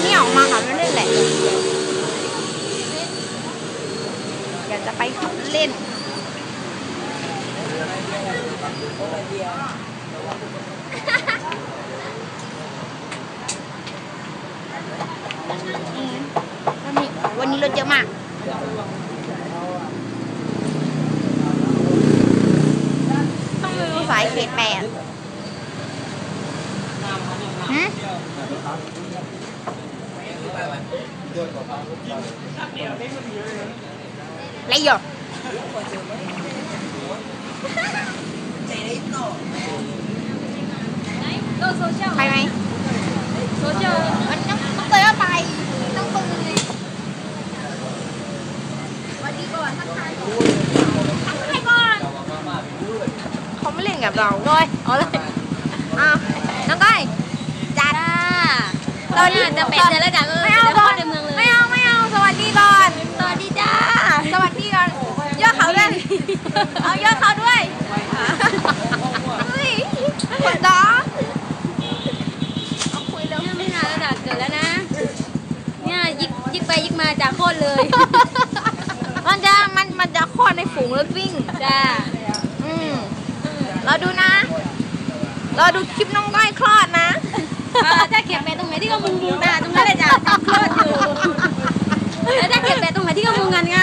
นนี้ออกมาขับเล่นแหละ อยากจะไปขับเล่นวันนี้รถเยอะมากต้องไปดูสายเขตแปด ทายก่อนทักทายก่อนเขาไม่เล่นกับเราเลยเอาเลยอ้าวน้องก้อยจัด ตอนนี้จะเป็นเดือนแล้วจ้ะเออไม่เอาจะก่เข้าอนในเมืองเลยไม่เอาไม่เอาสวัสดีก่อนสวัสดีจ้าสวัสดีก่อนยอดเขาด้วยเอายอดเขาด้วยเฮ้ยคนดอเอาคุยเร็วเนี่ยไม่นานแล้วจ้ะเกิดแล้วนะเนี่ยยิกยิกไปยิกมาจากโคตรเลยมันจะมันมันจะคลอดในฝูงแล้ววิ่งจ้าอืมเราดูนะเราดูคลิปน้องก้อยคลอด ที่ก็มุงมุงนะตรงนั้นเลยจ้ะทำคลอดอยู่แล้วถ้าเก็บไปตรงไหนที่ก็มุงกันก็